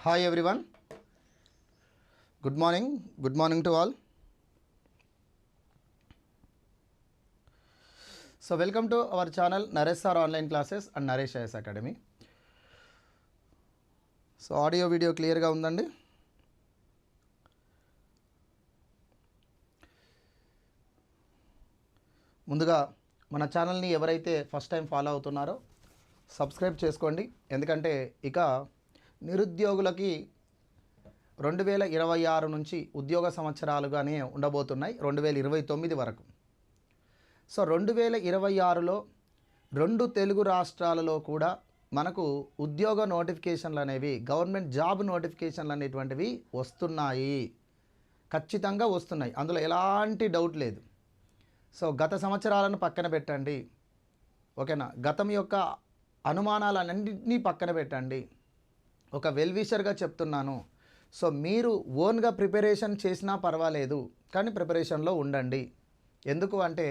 Hi everyone good morning good morning to all so welcome to our channel Naresh sir online classes and Naresh IS academy so audio video క్లియర్గా ఉందండి ముందుగా మన ఛానల్ని ఎవరైతే first time follow అవుతున్నారో subscribe చేసుకోండి. ఎందుకంటే ఇక నిరుద్యోగులకి రెండు వేల ఇరవై ఆరు నుంచి ఉద్యోగ సంవత్సరాలుగానే ఉండబోతున్నాయి రెండు వేల ఇరవై తొమ్మిది వరకు. సో రెండు వేల ఇరవై ఆరులో రెండు తెలుగు రాష్ట్రాలలో కూడా మనకు ఉద్యోగ నోటిఫికేషన్లు అనేవి గవర్నమెంట్ జాబ్ నోటిఫికేషన్లు అనేటువంటివి వస్తున్నాయి. ఖచ్చితంగా వస్తున్నాయి. అందులో ఎలాంటి డౌట్ లేదు. సో గత సంవత్సరాలను పక్కన పెట్టండి. ఓకేనా? గతం యొక్క అనుమానాలన్నింటినీ పక్కన పెట్టండి. ఒక వెల్విషర్గా చెప్తున్నాను. సో మీరు ఓన్గా ప్రిపరేషన్ చేసినా పర్వాలేదు కానీ ప్రిపరేషన్లో ఉండండి. ఎందుకు అంటే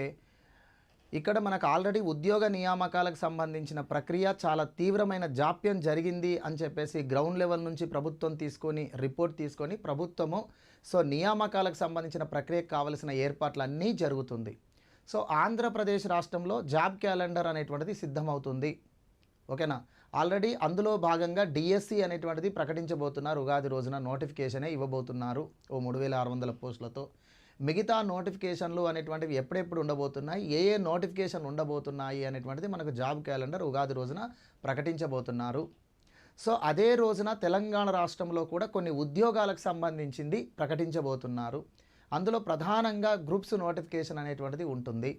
ఇక్కడ మనకు ఆల్రెడీ ఉద్యోగ నియామకాలకు సంబంధించిన ప్రక్రియ చాలా తీవ్రమైన జాప్యం జరిగింది అని చెప్పేసి గ్రౌండ్ లెవెల్ నుంచి ప్రభుత్వం తీసుకొని రిపోర్ట్ తీసుకొని ప్రభుత్వము సో నియామకాలకు సంబంధించిన ప్రక్రియకు కావలసిన ఏర్పాట్లన్నీ జరుగుతుంది. సో ఆంధ్రప్రదేశ్ రాష్ట్రంలో జాబ్ క్యాలెండర్ అనేటువంటిది సిద్ధమవుతుంది. ఓకేనా? ఆల్రెడీ అందులో భాగంగా డిఎస్సి అనేటువంటిది ప్రకటించబోతున్నారు. ఉగాది రోజున నోటిఫికేషనే ఇవ్వబోతున్నారు. ఓ మూడు వేల ఆరు వందల పోస్టులతో. మిగతా నోటిఫికేషన్లు అనేటువంటివి ఎప్పుడెప్పుడు ఉండబోతున్నాయి? ఏ ఏ నోటిఫికేషన్ ఉండబోతున్నాయి అనేటువంటిది మనకు జాబ్ క్యాలెండర్ ఉగాది రోజున ప్రకటించబోతున్నారు. సో అదే రోజున తెలంగాణ రాష్ట్రంలో కూడా కొన్ని ఉద్యోగాలకు సంబంధించింది ప్రకటించబోతున్నారు. అందులో ప్రధానంగా గ్రూప్స్ నోటిఫికేషన్ అనేటువంటిది ఉంటుంది.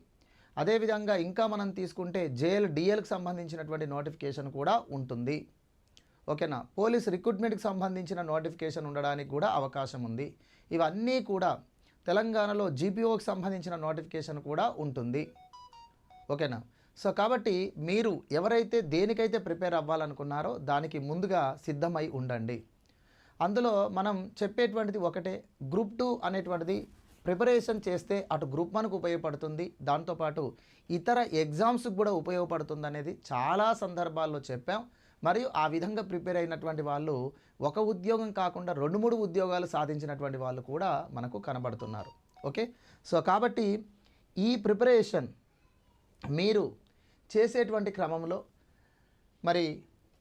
అదేవిధంగా ఇంకా మనం తీసుకుంటే జేఎల్ డిఎల్కి సంబంధించినటువంటి నోటిఫికేషన్ కూడా ఉంటుంది. ఓకేనా? పోలీస్ రిక్రూట్మెంట్కి సంబంధించిన నోటిఫికేషన్ ఉండడానికి కూడా అవకాశం ఉంది. ఇవన్నీ కూడా తెలంగాణలో జీపీఓకి సంబంధించిన నోటిఫికేషన్ కూడా ఉంటుంది. ఓకేనా? సో కాబట్టి మీరు ఎవరైతే దేనికైతే ప్రిపేర్ అవ్వాలనుకున్నారో దానికి ముందుగా సిద్ధమై ఉండండి. అందులో మనం చెప్పేటువంటిది ఒకటే గ్రూప్ టూ అనేటువంటిది ప్రిపరేషన్ చేస్తే అటు గ్రూప్ వన్కు ఉపయోగపడుతుంది. దాంతోపాటు ఇతర ఎగ్జామ్స్కి కూడా ఉపయోగపడుతుంది అనేది చాలా సందర్భాల్లో చెప్పాం. మరియు ఆ విధంగా ప్రిపేర్ అయినటువంటి వాళ్ళు ఒక ఉద్యోగం కాకుండా రెండు మూడు ఉద్యోగాలు సాధించినటువంటి వాళ్ళు కూడా మనకు కనబడుతున్నారు. ఓకే? సో కాబట్టి ఈ ప్రిపరేషన్ మీరు చేసేటువంటి క్రమంలో మరి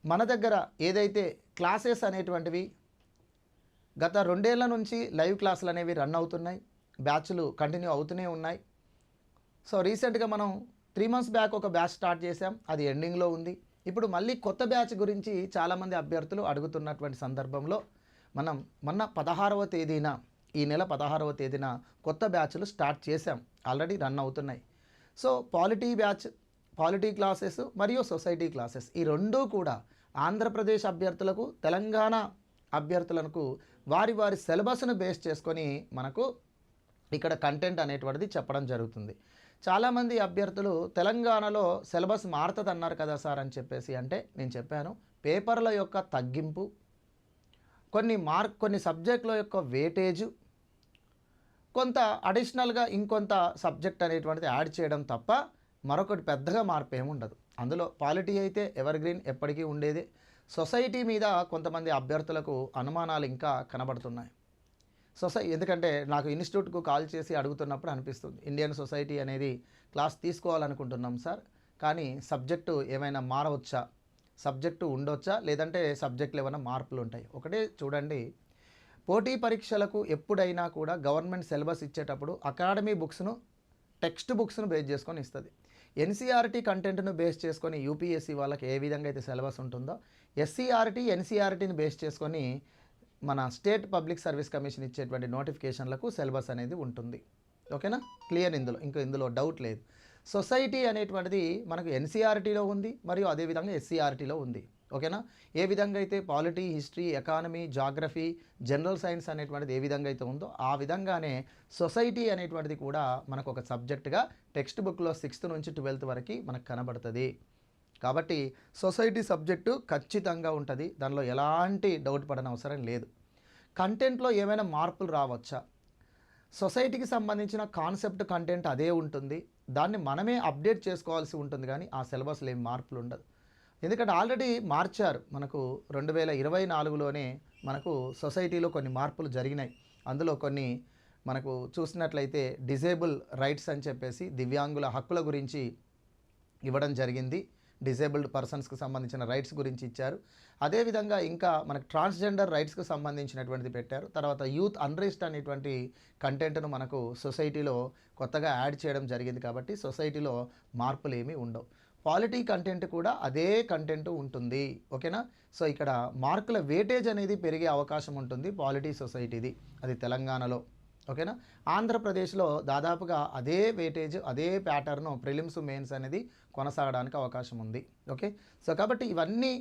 మన దగ్గర ఏదైతే క్లాసెస్ అనేటువంటివి గత రెండేళ్ళ నుంచి లైవ్ క్లాసులు అనేవి రన్ అవుతున్నాయి. బ్యాచ్లు కంటిన్యూ అవుతూనే ఉన్నాయి. సో రీసెంట్గా మనం త్రీ మంత్స్ బ్యాక్ ఒక బ్యాచ్ స్టార్ట్ చేసాం అది ఎండింగ్లో ఉంది. ఇప్పుడు మళ్ళీ కొత్త బ్యాచ్ గురించి చాలామంది అభ్యర్థులు అడుగుతున్నటువంటి సందర్భంలో మనం మొన్న పదహారవ తేదీన ఈ నెల పదహారవ తేదీన కొత్త బ్యాచ్లు స్టార్ట్ చేసాం ఆల్రెడీ రన్ అవుతున్నాయి. So polity batch polity classes మరియు సొసైటీ క్లాసెస్ ఈ రెండూ కూడా ఆంధ్రప్రదేశ్ అభ్యర్థులకు తెలంగాణ అభ్యర్థులకు వారి వారి సిలబస్ను బేస్ చేసుకొని మనకు ఇక్కడ కంటెంట్ అనేటువంటిది చెప్పడం జరుగుతుంది. చాలామంది అభ్యర్థులు తెలంగాణలో సిలబస్ మారుతుంది అన్నారు కదా సార్ అని చెప్పేసి అంటే నేను చెప్పాను పేపర్ల యొక్క తగ్గింపు కొన్ని మార్క్ కొన్ని సబ్జెక్టుల యొక్క వేటేజు కొంత అడిషనల్గా ఇంకొంత సబ్జెక్ట్ అనేటువంటిది యాడ్ చేయడం తప్ప మరొకటి పెద్దగా మార్పు ఏముండదు ఉండదు. అందులో పాలిటీ అయితే ఎవర్ గ్రీన్ ఎప్పటికీ ఉండేది. సొసైటీ మీద కొంతమంది అభ్యర్థులకు అనుమానాలు ఇంకా కనబడుతున్నాయి. సొసై ఎందుకంటే నాకు ఇన్స్టిట్యూట్కు కాల్ చేసి అడుగుతున్నప్పుడు అనిపిస్తుంది. ఇండియన్ సొసైటీ అనేది క్లాస్ తీసుకోవాలనుకుంటున్నాం సార్ కానీ సబ్జెక్టు ఏమైనా మారవచ్చా? సబ్జెక్టు ఉండొచ్చా? లేదంటే సబ్జెక్టులు ఏమైనా మార్పులు ఉంటాయి? ఒకటే చూడండి. పోటీ పరీక్షలకు ఎప్పుడైనా కూడా గవర్నమెంట్ సిలబస్ ఇచ్చేటప్పుడు అకాడమీ బుక్స్ను టెక్స్ట్ బుక్స్ను బేస్ చేసుకొని ఇస్తుంది. ఎన్సీఆర్టీ కంటెంట్ను బేస్ చేసుకొని యూపీఎస్సీ వాళ్ళకి ఏ విధంగా అయితే సిలబస్ ఉంటుందో ఎస్సీఆర్టీ ఎన్సీఆర్టీని బేస్ చేసుకొని మన స్టేట్ పబ్లిక్ సర్వీస్ కమిషన్ ఇచ్చేటువంటి నోటిఫికేషన్లకు సిలబస్ అనేది ఉంటుంది. ఓకేనా? క్లియర్ ఇందులో ఇంకా ఇందులో డౌట్ లేదు. సొసైటీ అనేటువంటిది మనకు ఎన్సీఆర్టీలో ఉంది మరియు అదేవిధంగా ఎస్సీఆర్టీలో ఉంది. ఓకేనా? ఏ విధంగా అయితే polity history economy geography general science అనేటువంటిది ఏ విధంగా అయితే ఉందో ఆ విధంగానే సొసైటీ అనేటువంటిది కూడా మనకు ఒక సబ్జెక్టుగా టెక్స్ట్ బుక్లో సిక్స్త్ నుంచి ట్వెల్త్ వరకు మనకు కనబడుతుంది. కాబట్టి సొసైటీ సబ్జెక్టు ఖచ్చితంగా ఉంటుంది. దానిలో ఎలాంటి డౌట్ పడని అవసరం లేదు. కంటెంట్లో ఏమైనా మార్పులు రావచ్చా? సొసైటీకి సంబంధించిన కాన్సెప్ట్ కంటెంట్ అదే ఉంటుంది. దాన్ని మనమే అప్డేట్ చేసుకోవాల్సి ఉంటుంది కానీ ఆ సిలబస్లో ఏం మార్పులు ఉండదు. ఎందుకంటే ఆల్రెడీ మార్చారు. మనకు రెండు వేల ఇరవై నాలుగులోనే మనకు సొసైటీలో కొన్ని మార్పులు జరిగినాయి. అందులో కొన్ని మనకు చూసినట్లయితే డిజేబుల్ రైట్స్ అని చెప్పేసి దివ్యాంగుల హక్కుల గురించి ఇవ్వడం జరిగింది. డిజేబుల్డ్ పర్సన్స్కి సంబంధించిన రైట్స్ గురించి ఇచ్చారు. అదేవిధంగా ఇంకా మనకు ట్రాన్స్జెండర్ రైట్స్కి సంబంధించినటువంటిది పెట్టారు. తర్వాత యూత్ అన్రెస్ట్ అనేటువంటి కంటెంట్ను మనకు సొసైటీలో కొత్తగా యాడ్ చేయడం జరిగింది కాబట్టి సొసైటీలో మార్పులు ఏమీ ఉండవు. పాలిటీ కంటెంట్ కూడా అదే కంటెంట్ ఉంటుంది. ఓకేనా? సో ఇక్కడ మార్కుల వేటేజ్ అనేది పెరిగే అవకాశం ఉంటుంది పాలిటీ సొసైటీది. అది తెలంగాణలో. ఓకేనా? ఆంధ్రప్రదేశ్లో దాదాపుగా అదే వెయిటేజ్ అదే ప్యాటర్న్ ప్రిలిమ్స్ మెయిన్స్ అనేది కొనసాగడానికి అవకాశం ఉంది. ఓకే? సో కాబట్టి ఇవన్నీ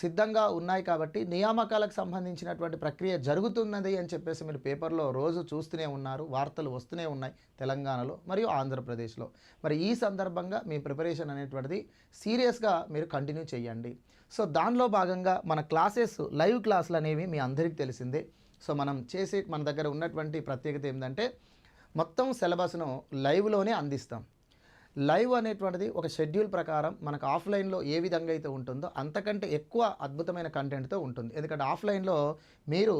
సిద్ధంగా ఉన్నాయి కాబట్టి నియామకాలకు సంబంధించినటువంటి ప్రక్రియ జరుగుతున్నది అని చెప్పేసి మీరు పేపర్లో రోజు చూస్తూనే ఉన్నారు వార్తలు వస్తూనే ఉన్నాయి తెలంగాణలో మరియు ఆంధ్రప్రదేశ్లో. మరి ఈ సందర్భంగా మీ ప్రిపరేషన్ అనేటువంటిది సీరియస్గా మీరు కంటిన్యూ చేయండి. సో దానిలో భాగంగా మన క్లాసెస్ లైవ్ క్లాసులు అనేవి మీ అందరికీ తెలిసిందే. సో మనం చేసే మన దగ్గర ఉన్నటువంటి ప్రత్యేకత ఏంటంటే మొత్తం సిలబస్ను లైవ్లోనే అందిస్తాం. లైవ్ అనేటువంటిది ఒక షెడ్యూల్ ప్రకారం మనకు ఆఫ్లైన్లో ఏ విధంగా అయితే ఉంటుందో అంతకంటే ఎక్కువ అద్భుతమైన కంటెంట్తో ఉంటుంది. ఎందుకంటే ఆఫ్లైన్లో మీరు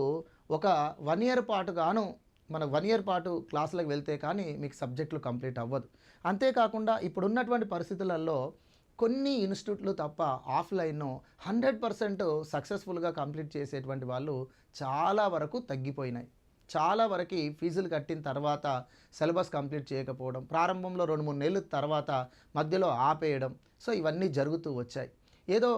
ఒక వన్ ఇయర్ పాటు గాను మన వన్ ఇయర్ పాటు క్లాసులకు వెళ్తే కానీ మీకు సబ్జెక్టులు కంప్లీట్ అవ్వదు. అంతేకాకుండా ఇప్పుడున్నటువంటి పరిస్థితులలో కొన్ని ఇన్స్టిట్యూట్లు తప్ప ఆఫ్లైన్ను హండ్రెడ్ పర్సెంట్ సక్సెస్ఫుల్గా కంప్లీట్ చేసేటువంటి వాళ్ళు చాలా వరకు తగ్గిపోయినాయి. చాలా వరకు ఫీజులు కట్టిన తర్వాత సిలబస్ కంప్లీట్ చేయకపోవడం ప్రారంభంలో రెండు మూడు నెలల తర్వాత మధ్యలో ఆపేయడం సో ఇవన్నీ జరుగుతూ వచ్చాయి. ఏదో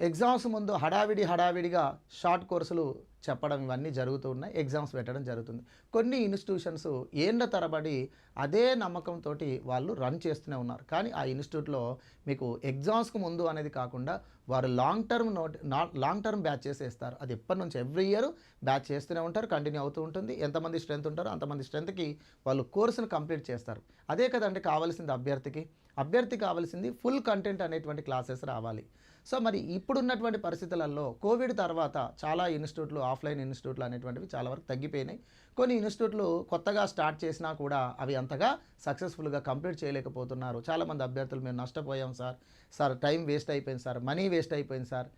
ఎగ్జామ్స్ ముందు హడావిడి హడావిడిగా షార్ట్ కోర్సులు చెప్పడం ఇవన్నీ జరుగుతూ ఉన్నాయి ఎగ్జామ్స్ పెట్టడం జరుగుతుంది. కొన్ని ఇన్స్టిట్యూషన్స్ ఏండ్ల తరబడి అదే నమ్మకంతో వాళ్ళు రన్ చేస్తూనే ఉన్నారు. కానీ ఆ ఇన్స్టిట్యూట్లో మీకు ఎగ్జామ్స్కు ముందు అనేది కాకుండా వారు long term note long term batch చేసేస్తారు. అది ఎప్పటి నుంచి ఎవ్రీ ఇయర్ బ్యాచ్ చేస్తూనే ఉంటారు కంటిన్యూ అవుతూ ఉంటుంది. ఎంతమంది స్ట్రెంత్ ఉంటారో అంతమంది స్ట్రెంత్కి వాళ్ళు కోర్సును కంప్లీట్ చేస్తారు. అదే కదండి కావాల్సింది అభ్యర్థికి. అభ్యర్థి కావాల్సింది ఫుల్ కంటెంట్ అనేటువంటి క్లాసెస్ రావాలి. సో మరి ఇప్పుడున్నటువంటి పరిస్థితులలో కోవిడ్ తర్వాత చాలా ఇన్స్టిట్యూట్లు ఆఫ్లైన్ ఇన్స్టిట్యూట్లు అనేటువంటివి చాలా వరకు తగ్గిపోయినాయి. కొన్ని ఇన్స్టిట్యూట్లు కొత్తగా స్టార్ట్ చేసినా కూడా అవి అంతగా సక్సెస్ఫుల్గా కంప్లీట్ చేయలేకపోతున్నారు. చాలామంది అభ్యర్థులు మేము నష్టపోయాం సార్. సార్ టైం వేస్ట్ అయిపోయింది సార్. మనీ వేస్ట్ అయిపోయింది సార్.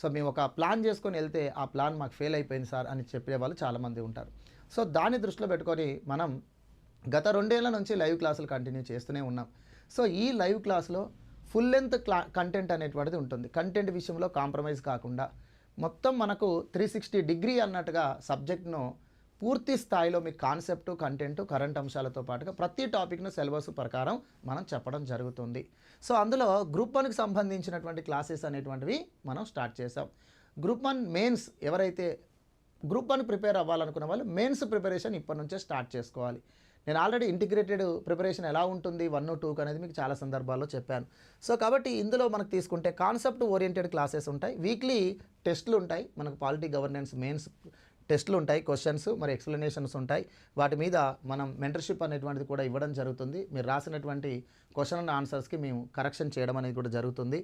సో మేము ఒక ప్లాన్ చేసుకొని వెళ్తే ఆ ప్లాన్ మాకు ఫెయిల్ అయిపోయింది సార్ అని చెప్పే వాళ్ళు చాలామంది ఉంటారు. సో దాన్ని దృష్టిలో పెట్టుకొని మనం గత రెండేళ్ళ నుంచి లైవ్ క్లాసులు కంటిన్యూ చేస్తూనే ఉన్నాం. సో ఈ లైవ్ క్లాస్లో ఫుల్ లెంత్ క్లా కంటెంట్ అనేటువంటిది ఉంటుంది. కంటెంట్ విషయంలో కాంప్రమైజ్ కాకుండా మొత్తం మనకు త్రీ సిక్స్టీ డిగ్రీ అన్నట్టుగా సబ్జెక్ట్ను పూర్తి స్థాయిలో మీ కాన్సెప్ట్ కంటెంట్ కరెంట్ అంశాలతో పాటుగా ప్రతి టాపిక్ను సిలబస్ ప్రకారం మనం చెప్పడం జరుగుతుంది. సో అందులో గ్రూప్ వన్కి సంబంధించినటువంటి క్లాసెస్ అనేటువంటివి మనం స్టార్ట్ చేసాం గ్రూప్ వన్ మెయిన్స్ ఎవరైతే గ్రూప్ వన్ ప్రిపేర్ అవ్వాలనుకున్న వాళ్ళు మెయిన్స్ ప్రిపరేషన్ ఇప్పటి నుంచే స్టార్ట్ చేసుకోవాలి. నేను ఆల్రెడీ ఇంటిగ్రేటెడ్ ప్రిపరేషన్ ఎలా ఉంటుంది వన్ టూకి అనేది మీకు చాలా సందర్భాల్లో చెప్పాను. సో కాబట్టి ఇందులో మనకు తీసుకుంటే కాన్సెప్ట్ ఓరియంటెడ్ క్లాసెస్ ఉంటాయి వీక్లీ టెస్టులు ఉంటాయి మనకు పాలిటీ గవర్నెన్స్ మెయిన్స్ టెస్టులు ఉంటాయి క్వశ్చన్స్ మరి ఎక్స్ప్లెనేషన్స్ ఉంటాయి. వాటి మీద మనం మెంటర్షిప్ అనేటువంటిది కూడా ఇవ్వడం జరుగుతుంది. మీరు రాసినటువంటి క్వశ్చన్ అండ్ ఆన్సర్స్కి మేము కరెక్షన్ చేయడం అనేది కూడా జరుగుతుంది.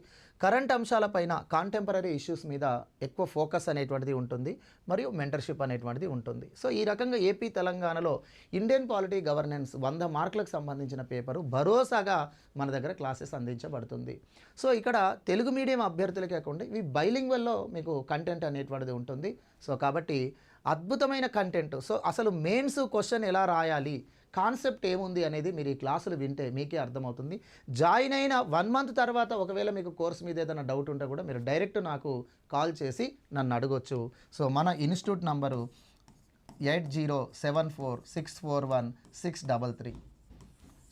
కరెంట్ అంశాలపైన కాంటెంపరీ ఇష్యూస్ మీద ఎక్కువ ఫోకస్ అనేటువంటిది ఉంటుంది. మరియు మెంటర్షిప్ అనేటువంటిది ఉంటుంది. సో ఈ రకంగా ఏపీ తెలంగాణలో ఇండియన్ పాలిటీ గవర్నెన్స్ వంద మార్కులకు సంబంధించిన పేపరు భరోసాగా మన దగ్గర క్లాసెస్ అందించబడుతుంది. సో ఇక్కడ తెలుగు మీడియం అభ్యర్థులకే కాకుండా ఇవి బైలింగ్వల్లో మీకు కంటెంట్ అనేటువంటిది ఉంటుంది. సో కాబట్టి అద్భుతమైన కంటెంట్. సో అసలు మెయిన్స్ క్వశ్చన్ ఎలా రాయాలి? కాన్సెప్ట్ ఏముంది అనేది మీరు ఈ క్లాసులు వింటే మీకే అర్థమవుతుంది. జాయిన్ అయిన వన్ మంత్ తర్వాత ఒకవేళ మీకు కోర్స్ మీద ఏదైనా డౌట్ ఉంటే కూడా మీరు డైరెక్ట్ నాకు కాల్ చేసి నన్ను అడగొచ్చు. సో మన institute number eight zero seven four six four one six double three.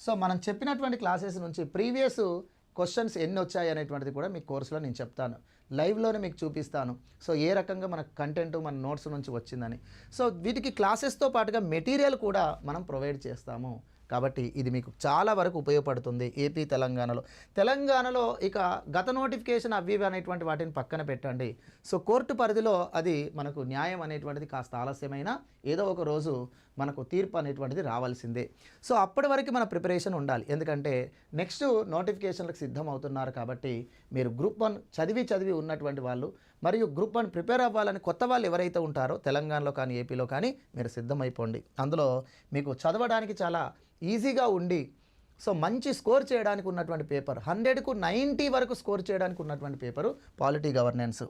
So మనం చెప్పినటువంటి క్లాసెస్ నుంచి ప్రీవియస్ క్వశ్చన్స్ ఎన్ని వచ్చాయి అనేటువంటిది కూడా మీ కోర్సులో నేను చెప్తాను. లైవ్లోనే మీకు చూపిస్తాను. సో ఏ రకంగా మన కంటెంట్ మన నోట్స్ నుంచి వచ్చిందని. సో వీటికి క్లాసెస్తో పాటుగా మెటీరియల్ కూడా మనం ప్రొవైడ్ చేస్తాము. కాబట్టి ఇది మీకు చాలా వరకు ఉపయోగపడుతుంది ఏపీ తెలంగాణలో. తెలంగాణలో ఇక గత నోటిఫికేషన్ అవి అనేటువంటి వాటిని పక్కన పెట్టండి. సో కోర్టు పరిధిలో అది మనకు న్యాయం అనేటువంటిది కాస్త ఆలస్యమైన ఏదో ఒక రోజు మనకు తీర్పు అనేటువంటిది రావాల్సిందే. సో అప్పటి వరకు మన ప్రిపరేషన్ ఉండాలి. ఎందుకంటే నెక్స్ట్ నోటిఫికేషన్లకు సిద్ధం అవుతున్నారు కాబట్టి మీరు గ్రూప్ వన్ చదివి చదివి ఉన్నటువంటి వాళ్ళు మరియు గ్రూప్ వన్ ప్రిపేర్ అవ్వాలని కొత్త వాళ్ళు ఎవరైతే ఉంటారో తెలంగాణలో కానీ ఏపీలో కానీ మీరు సిద్ధమైపోండి. అందులో మీకు చదవడానికి చాలా ఈజీగా ఉండి సో మంచి స్కోర్ చేయడానికి ఉన్నటువంటి పేపర్ హండ్రెడ్కు నైంటీ వరకు స్కోర్ చేయడానికి ఉన్నటువంటి పేపరు పాలిటీ గవర్నెన్స్.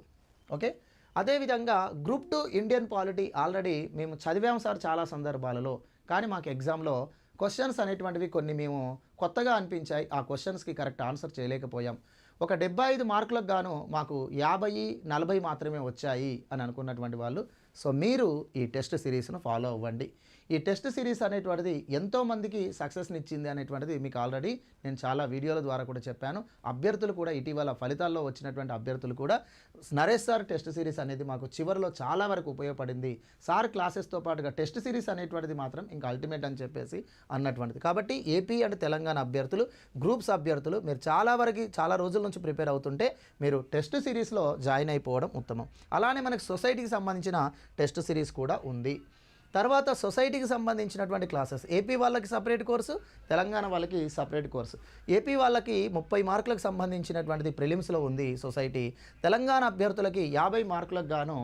ఓకే? అదేవిధంగా group two Indian polity already మేము చదివాం సార్ చాలా సందర్భాలలో కానీ మాకు ఎగ్జామ్లో క్వశ్చన్స్ అనేటువంటివి కొన్ని మేము కొత్తగా అనిపించాయి. ఆ క్వశ్చన్స్కి కరెక్ట్ ఆన్సర్ చేయలేకపోయాం. ఒక డెబ్బై ఐదు మార్కులకు గాను మాకు యాభై నలభై మాత్రమే వచ్చాయి అని అనుకున్నటువంటి వాళ్ళు. సో మీరు ఈ టెస్ట్ సిరీస్ను ఫాలో అవ్వండి. ఈ టెస్ట్ సిరీస్ అనేటువంటిది ఎంతోమందికి సక్సెస్ని ఇచ్చింది అనేటువంటిది మీకు ఆల్రెడీ నేను చాలా వీడియోల ద్వారా కూడా చెప్పాను. అభ్యర్థులు కూడా ఇటీవల ఫలితాల్లో వచ్చినటువంటి అభ్యర్థులు కూడా నరేష్ సార్ టెస్ట్ సిరీస్ అనేది మాకు చివరిలో చాలా వరకు ఉపయోగపడింది. సార్ క్లాసెస్తో పాటుగా టెస్ట్ సిరీస్ అనేటువంటిది మాత్రం ఇంకా అల్టిమేట్ అని చెప్పేసి అన్నటువంటిది. కాబట్టి ఏపీ అండ్ తెలంగాణ అభ్యర్థులు గ్రూప్స్ అభ్యర్థులు మీరు చాలా వరకు చాలా రోజుల నుంచి ప్రిపేర్ అవుతుంటే మీరు టెస్ట్ సిరీస్లో జాయిన్ అయిపోవడం ఉత్తమం. అలానే మనకు సొసైటీకి సంబంధించిన టెస్ట్ సిరీస్ కూడా ఉంది. తర్వాత సొసైటీకి సంబంధించినటువంటి క్లాసెస్. ఏపీ వాళ్ళకి సపరేట్ కోర్సు తెలంగాణ వాళ్ళకి సపరేట్ కోర్సు. ఏపీ వాళ్ళకి ముప్పై మార్కులకు సంబంధించినటువంటిది ప్రిలిమ్స్లో ఉంది సొసైటీ. తెలంగాణ అభ్యర్థులకి యాభై మార్కులకు గాను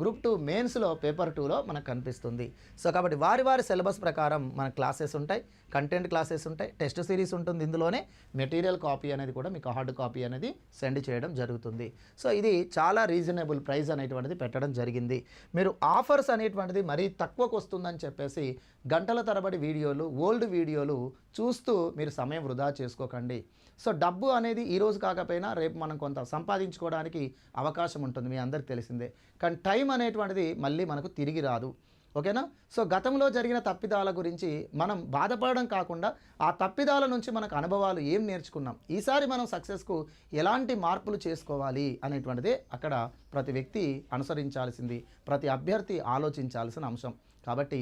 గ్రూప్ టూ మెయిన్స్లో పేపర్ టూలో మనకు కనిపిస్తుంది. సో కాబట్టి వారి వారి సిలబస్ ప్రకారం మన క్లాసెస్ ఉంటాయి కంటెంట్ క్లాసెస్ ఉంటాయి టెస్ట్ సిరీస్ ఉంటుంది ఇందులోనే. మెటీరియల్ కాపీ అనేది కూడా మీకు హార్డ్ కాపీ అనేది సెండ్ చేయడం జరుగుతుంది. సో ఇది చాలా రీజనబుల్ ప్రైస్ అనేటువంటిది పెట్టడం జరిగింది. మీరు ఆఫర్స్ అనేటువంటిది మరీ తక్కువకు వస్తుందని చెప్పేసి గంటల తరబడి వీడియోలు ఓల్డ్ వీడియోలు చూస్తూ మీరు సమయం వృధా చేసుకోకండి. సో డబ్బు అనేది ఈ రోజు కాకపోయినా రేపు మనం కొంత సంపాదించుకోవడానికి అవకాశం ఉంటుంది మీ అందరికి తెలిసిందే. కానీ టైం అనేటువంటిది మళ్ళీ మనకు తిరిగి రాదు. ఓకేనా? సో గతంలో జరిగిన తప్పిదాల గురించి మనం బాధపడడం కాకుండా ఆ తప్పిదాల నుంచి మనకు అనుభవాలు ఏం నేర్చుకున్నాం? ఈసారి మనం సక్సెస్కు ఎలాంటి మార్పులు చేసుకోవాలి అనేటువంటిదే అక్కడ ప్రతి వ్యక్తి అనుసరించాల్సింది ప్రతి అభ్యర్థి ఆలోచించాల్సిన అంశం. కాబట్టి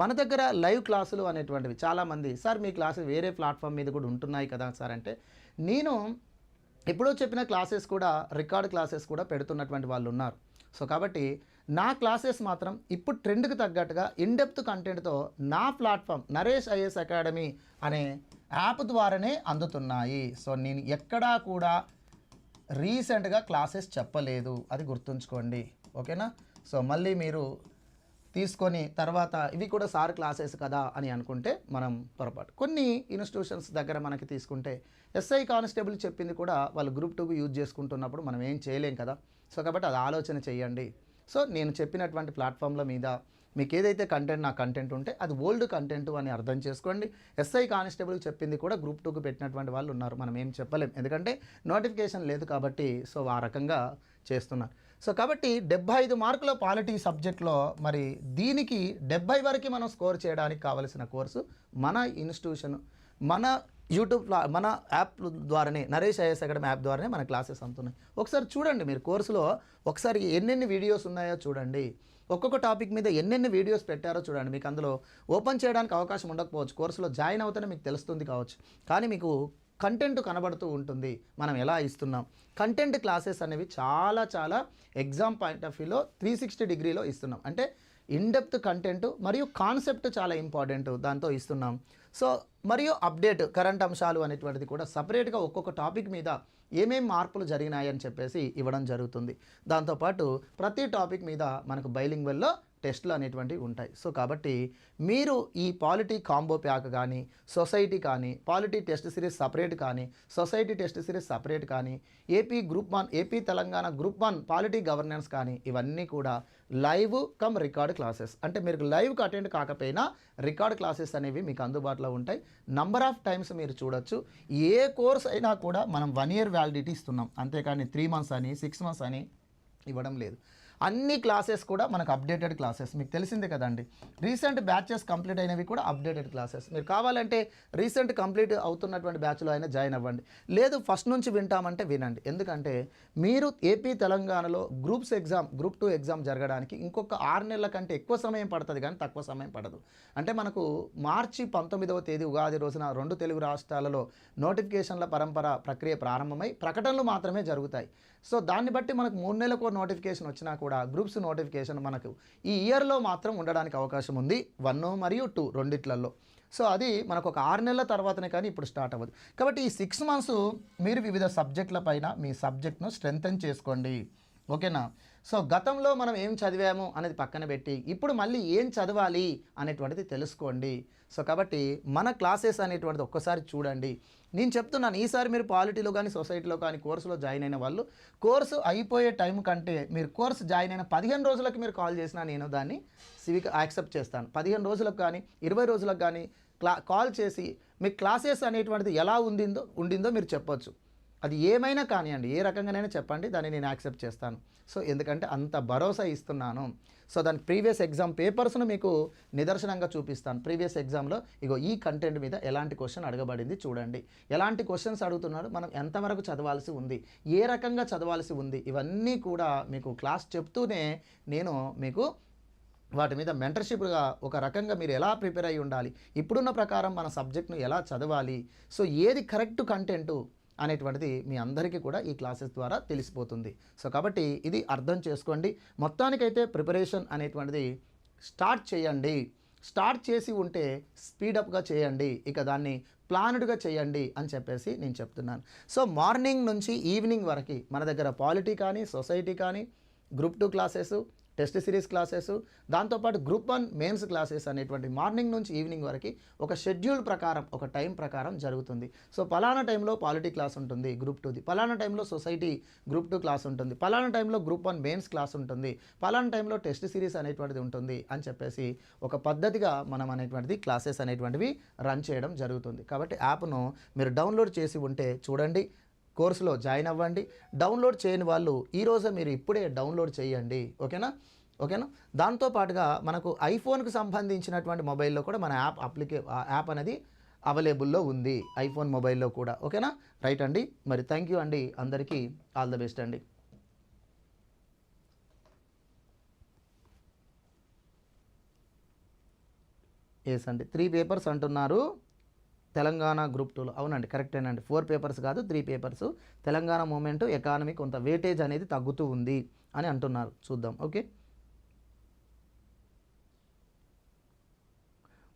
మన దగ్గర లైవ్ క్లాసులు అనేటువంటివి చాలామంది సార్ మీ క్లాసులు వేరే ప్లాట్ఫామ్ మీద కూడా ఉంటున్నాయి కదా సార్ అంటే నేను ఎప్పుడో చెప్పిన క్లాసెస్ కూడా రికార్డ్ క్లాసెస్ కూడా పెడుతున్నటువంటి వాళ్ళు ఉన్నారు. సో కాబట్టి నా క్లాసెస్ మాత్రం ఇప్పుడు ట్రెండ్కి తగ్గట్టుగా ఇన్డెప్త్ కంటెంట్తో నా ప్లాట్ఫామ్ నరేష్ ఐఎస్ అకాడమీ అనే యాప్ ద్వారానే అందుతున్నాయి. సో నేను ఎక్కడా కూడా రీసెంట్గా క్లాసెస్ చెప్పలేదు. అది గుర్తుంచుకోండి. ఓకేనా? సో మళ్ళీ మీరు తీసుకొని తర్వాత ఇవి కూడా సార్ క్లాసెస్ కదా అని అనుకుంటే మనం పొరపాటు. కొన్ని ఇన్స్టిట్యూషన్స్ దగ్గర మనకి తీసుకుంటే ఎస్ఐ కానిస్టేబుల్ చెప్పింది కూడా వాళ్ళు గ్రూప్ టూకు యూజ్ చేసుకుంటున్నప్పుడు మనం ఏం చేయలేం కదా. సో కాబట్టి అది ఆలోచన చేయండి. సో నేను చెప్పినటువంటి ప్లాట్ఫామ్ల మీద మీకు ఏదైతే కంటెంట్ నా కంటెంట్ ఉంటే అది ఓల్డ్ కంటెంట్ అని అర్థం చేసుకోండి. ఎస్ఐ కానిస్టేబుల్ చెప్పింది కూడా గ్రూప్ టూకి పెట్టినటువంటి వాళ్ళు ఉన్నారు. మనం ఏం చెప్పలేం. ఎందుకంటే నోటిఫికేషన్ లేదు కాబట్టి సో ఆ రకంగా చేస్తున్నారు. సో కాబట్టి డెబ్బై ఐదు మార్కుల పాలిటీ సబ్జెక్ట్లో మరి దీనికి డెబ్బై వరకు మనం స్కోర్ చేయడానికి కావలసిన కోర్సు మన ఇన్స్టిట్యూషన్ మన యూట్యూబ్ మన యాప్ ద్వారానే నరేష్ ఐఎస్ అకాడమీ యాప్ ద్వారానే మన క్లాసెస్ అందుతున్నాయి. ఒకసారి చూడండి మీరు కోర్సులో ఒకసారి ఎన్నెన్ని వీడియోస్ ఉన్నాయో చూడండి. ఒక్కొక్క టాపిక్ మీద ఎన్నెన్ని వీడియోస్ పెట్టారో చూడండి. మీకు అందులో ఓపెన్ చేయడానికి అవకాశం ఉండకపోవచ్చు. కోర్సులో జాయిన్ అవుతేనే మీకు తెలుస్తుంది కావచ్చు. కానీ మీకు కంటెంట్ కనబడుతూ ఉంటుంది. మనం ఎలా ఇస్తున్నాం? కంటెంట్ క్లాసెస్ అనేవి చాలా చాలా ఎగ్జామ్ పాయింట్ ఆఫ్ వ్యూలో త్రీ సిక్స్టీ డిగ్రీలో ఇస్తున్నాం. అంటే ఇన్డెప్త్ కంటెంట్ మరియు కాన్సెప్ట్ చాలా ఇంపార్టెంట్ దాంతో ఇస్తున్నాం. సో మరియు అప్డేట్ కరెంట్ అంశాలు అనేటువంటిది కూడా సపరేట్గా ఒక్కొక్క టాపిక్ మీద ఏమేమి మార్పులు జరిగినాయని చెప్పేసి ఇవ్వడం జరుగుతుంది. దాంతోపాటు ప్రతి టాపిక్ మీద మనకు బైలింగ్వెల్లో టెస్ట్లు అనేటువంటివి ఉంటాయి. సో కాబట్టి మీరు ఈ పాలిటీ కాంబో ప్యాక్ కానీ సొసైటీ కానీ పాలిటీ టెస్ట్ సిరీస్ సపరేట్ కానీ సొసైటీ టెస్ట్ సిరీస్ సపరేట్ కానీ AP group one AP Telangana group one polity governance కానీ ఇవన్నీ కూడా లైవ్ కమ్ రికార్డ్ క్లాసెస్. అంటే మీరు లైవ్కి అటెండ్ కాకపోయినా రికార్డ్ క్లాసెస్ అనేవి మీకు అందుబాటులో ఉంటాయి. నంబర్ ఆఫ్ టైమ్స్ మీరు చూడొచ్చు. ఏ కోర్స్ అయినా కూడా మనం వన్ ఇయర్ వ్యాలిడిటీ ఇస్తున్నాం. అంతేకాని త్రీ మంత్స్ అని సిక్స్ మంత్స్ అని ఇవ్వడం లేదు. అన్ని క్లాసెస్ కూడా మనకు అప్డేటెడ్ క్లాసెస్ మీకు తెలిసిందే కదండి. రీసెంట్ బ్యాచెస్ కంప్లీట్ అయినవి కూడా అప్డేటెడ్ క్లాసెస్ మీరు కావాలంటే రీసెంట్ కంప్లీట్ అవుతున్నటువంటి బ్యాచ్లో అయినా జాయిన్ అవ్వండి. లేదు ఫస్ట్ నుంచి వింటామంటే వినండి. ఎందుకంటే మీరు ఏపీ తెలంగాణలో groups exam group two exam జరగడానికి ఇంకొక ఆరు నెలల కంటే ఎక్కువ సమయం పడుతుంది కానీ తక్కువ సమయం పడదు. అంటే మనకు మార్చి పంతొమ్మిదవ తేదీ ఉగాది రోజున రెండు తెలుగు రాష్ట్రాలలో నోటిఫికేషన్ల పరంపర ప్రక్రియ ప్రారంభమై ప్రకటనలు మాత్రమే జరుగుతాయి. సో దాన్ని బట్టి మనకు మూడు నెలలకు నోటిఫికేషన్ వచ్చినా కూడా గ్రూప్స్ నోటిఫికేషన్ మనకు ఈ ఇయర్లో మాత్రం ఉండడానికి అవకాశం ఉంది. వన్ మరియు టూ రెండిట్లలో. సో అది మనకు ఒక ఆరు నెలల తర్వాతనే కానీ ఇప్పుడు స్టార్ట్ అవ్వదు. కాబట్టి ఈ సిక్స్ మంత్స్ మీరు వివిధ సబ్జెక్టుల పైన మీ సబ్జెక్ట్ను స్ట్రెంగ్తన్ చేసుకోండి. ఓకేనా? సో గతంలో మనం ఏం చదివాము అనేది పక్కన పెట్టి ఇప్పుడు మళ్ళీ ఏం చదవాలి అనేటువంటిది తెలుసుకోండి. సో కాబట్టి మన క్లాసెస్ అనేటువంటిది ఒక్కసారి చూడండి. నేను చెప్తున్నాను ఈసారి మీరు పాలిటీలో కానీ సొసైటీలో కానీ కోర్సులో జాయిన్ అయిన వాళ్ళు కోర్సు అయిపోయే టైం కంటే మీరు కోర్సు జాయిన్ అయిన పదిహేను రోజులకు మీరు కాల్ చేసినా నేను దాన్ని సివిక్ యాక్సెప్ట్ చేస్తాను. పదిహేను రోజులకు కానీ ఇరవై రోజులకు కానీ క్లా కాల్ చేసి మీ క్లాసెస్ అనేటువంటిది ఎలా ఉండిందో ఉండిందో మీరు చెప్పొచ్చు. అది ఏమైనా కానివ్వండి ఏ రకంగానైనా చెప్పండి దాన్ని నేను యాక్సెప్ట్ చేస్తాను. సో ఎందుకంటే అంత భరోసా ఇస్తున్నాను. సో దాని ప్రీవియస్ ఎగ్జామ్ పేపర్స్ను మీకు నిదర్శనంగా చూపిస్తాను. ప్రీవియస్ ఎగ్జామ్లో ఇగో ఈ కంటెంట్ మీద ఎలాంటి క్వశ్చన్ అడగబడింది చూడండి. ఎలాంటి క్వశ్చన్స్ అడుగుతున్నాడు మనం ఎంతవరకు చదవాల్సి ఉంది? ఏ రకంగా చదవాల్సి ఉంది? ఇవన్నీ కూడా మీకు క్లాస్ చెప్తూనే నేను మీకు వాటి మీద మెంటర్షిప్గా ఒక రకంగా మీరు ఎలా ప్రిపేర్ అయి ఉండాలి? ఇప్పుడున్న ప్రకారం మన సబ్జెక్ట్ను ఎలా చదవాలి? సో ఏది కరెక్ట్ కంటెంటు? అనేటువంటిది మీ అందరికీ కూడా ఈ క్లాసెస్ ద్వారా తెలిసిపోతుంది. సో కాబట్టి ఇది అర్థం చేసుకోండి. మొత్తానికైతే ప్రిపరేషన్ అనేటువంటిది స్టార్ట్ చేయండి. స్టార్ట్ చేసి ఉంటే స్పీడప్గా చేయండి. ఇక దాన్ని ప్లాన్డ్గా చేయండి అని చెప్పేసి నేను చెప్తున్నాను. సో మార్నింగ్ నుంచి ఈవినింగ్ వరకు మన దగ్గర పాలిటీ కానీ సొసైటీ కానీ group two classes test series classes దాంతోపాటు గ్రూప్ వన్ మెయిన్స్ క్లాసెస్ అనేటువంటి మార్నింగ్ నుంచి ఈవినింగ్ వరకు ఒక షెడ్యూల్ ప్రకారం ఒక టైం ప్రకారం జరుగుతుంది. సో పలానా టైంలో పాలిటీ క్లాస్ ఉంటుంది గ్రూప్ టూది. పలానా టైంలో సొసైటీ గ్రూప్ టూ క్లాస్ ఉంటుంది. పలానా టైంలో గ్రూప్ వన్ మెయిన్స్ క్లాస్ ఉంటుంది. పలానా టైంలో టెస్ట్ సిరీస్ అనేటువంటిది ఉంటుంది అని చెప్పేసి ఒక పద్ధతిగా మనం అనేటువంటిది క్లాసెస్ అనేటువంటివి రన్ చేయడం జరుగుతుంది. కాబట్టి యాప్ను మీరు డౌన్లోడ్ చేసి ఉంటే చూడండి. కోర్సులో జాయిన్ అవ్వండి. డౌన్లోడ్ చేయని వాళ్ళు ఈరోజు మీరు ఇప్పుడే డౌన్లోడ్ చేయండి. ఓకేనా? ఓకేనా? దాంతోపాటుగా మనకు ఐఫోన్కి సంబంధించినటువంటి మొబైల్లో కూడా మన యాప్ అప్లికే యాప్ అనేది అవైలబుల్లో ఉంది. ఐఫోన్ మొబైల్లో కూడా. ఓకేనా? రైట్ అండి. మరి థ్యాంక్ యూ అండి. అందరికీ ఆల్ ద బెస్ట్ అండి. ఎస్ అండి. త్రీ పేపర్స్ అంటున్నారు. తెలంగాణ గ్రూప్ టూలో. అవునండి కరెక్టేనండి. ఫోర్ పేపర్స్ కాదు three papers. Telangana movement economy కొంత వేటేజ్ అనేది తగ్గుతూ ఉంది అని అంటున్నారు. చూద్దాం ఓకే?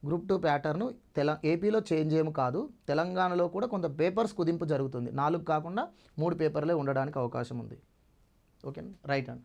గ్రూప్ టూ ప్యాటర్ను తెల ఏపీలో చేంజ్ ఏమి కాదు. తెలంగాణలో కూడా కొంత పేపర్స్ కుదింపు జరుగుతుంది. నాలుగు కాకుండా మూడు పేపర్లే ఉండడానికి అవకాశం ఉంది. ఓకే? రైట్ అండి.